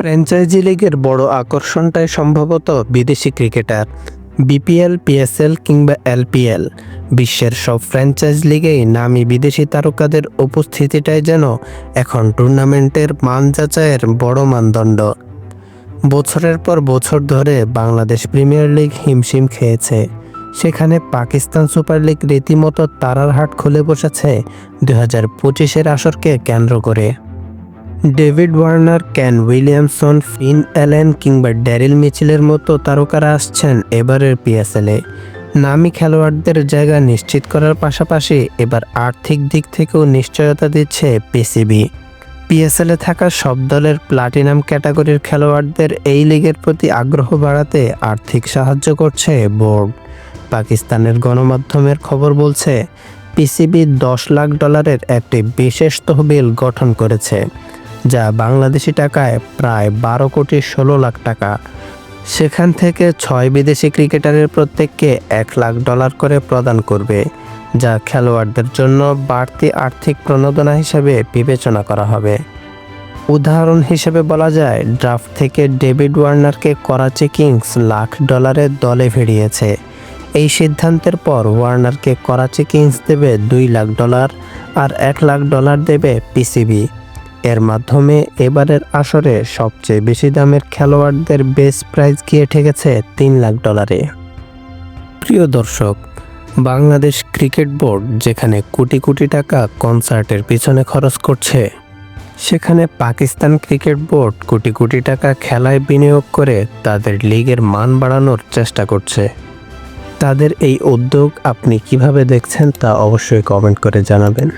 Franchise লিগের বড় আকর্ষণটাই সম্ভবত বিদেশি ক্রিকেটার, বিপিএল, পিএসএল কিংবা এলপিএল। বিশ্বের সব ফ্র্যাঞ্চাইজ লিগেই নামি বিদেশি তারকাদের উপস্থিতিটাই যেন এখন টুর্নামেন্টের মান যাচাইয়ের বড় মানদণ্ড। বছরের পর বছর ধরে বাংলাদেশ প্রিমিয়ার লিগ হিমশিম খেয়েছে। সেখানে পাকিস্তান সুপার লিগ রীতিমতো তারার হাট খুলে বসেছে দু হাজার পঁচিশের আসরকে কেন্দ্র করে। David Warner, Kane Williamson, Finn Allen কিংবা ড্যারিল মিচিলের মতো তারকারা আসছেন এবারের পিএসএলে। নামি খেলোয়াড়দের জায়গা নিশ্চিত করার পাশাপাশি এবার আর্থিক দিক থেকেও নিশ্চয়তা দিচ্ছে পিসিবি। পিএসএলে থাকা সব দলের প্লাটিনাম ক্যাটাগরির খেলোয়াড়দের এই লিগের প্রতি আগ্রহ বাড়াতে আর্থিক সাহায্য করছে বোর্ড। পাকিস্তানের গণমাধ্যমের খবর বলছে, পিসিবি দশ লাখ ডলারের একটি বিশেষ তহবিল গঠন করেছে। যা বাংলাদেশি টাকায় প্রায় বারো কোটি ষোলো লাখ টাকা। সেখান থেকে ছয় বিদেশি ক্রিকেটারের প্রত্যেককে এক লাখ ডলার করে প্রদান করবে, যা খেলোয়াড়দের জন্য বাড়তি আর্থিক প্রণোদনা হিসেবে বিবেচনা করা হবে। উদাহরণ হিসেবে বলা যায়, ড্রাফট থেকে ডেভিড ওয়ার্নারকে করাচি কিংস লাখ ডলারের দলে ভিড়িয়েছে। এই সিদ্ধান্তের পর ওয়ার্নারকে করাচি কিংস দেবে দুই লাখ ডলার আর এক লাখ ডলার দেবে পিসিবি। এর মাধ্যমে এবারের আসরে সবচেয়ে বেশি দামের খেলোয়াড়দের বেস প্রাইস গিয়ে ঠেকেছে তিন লাখ ডলারে। প্রিয় দর্শক, বাংলাদেশ ক্রিকেট বোর্ড যেখানে কোটি কোটি টাকা কনসার্টের পিছনে খরচ করছে, সেখানে পাকিস্তান ক্রিকেট বোর্ড কোটি কোটি টাকা খেলায় বিনিয়োগ করে তাদের লিগের মান বাড়ানোর চেষ্টা করছে। তাদের এই উদ্যোগ আপনি কীভাবে দেখছেন তা অবশ্যই কমেন্ট করে জানাবেন।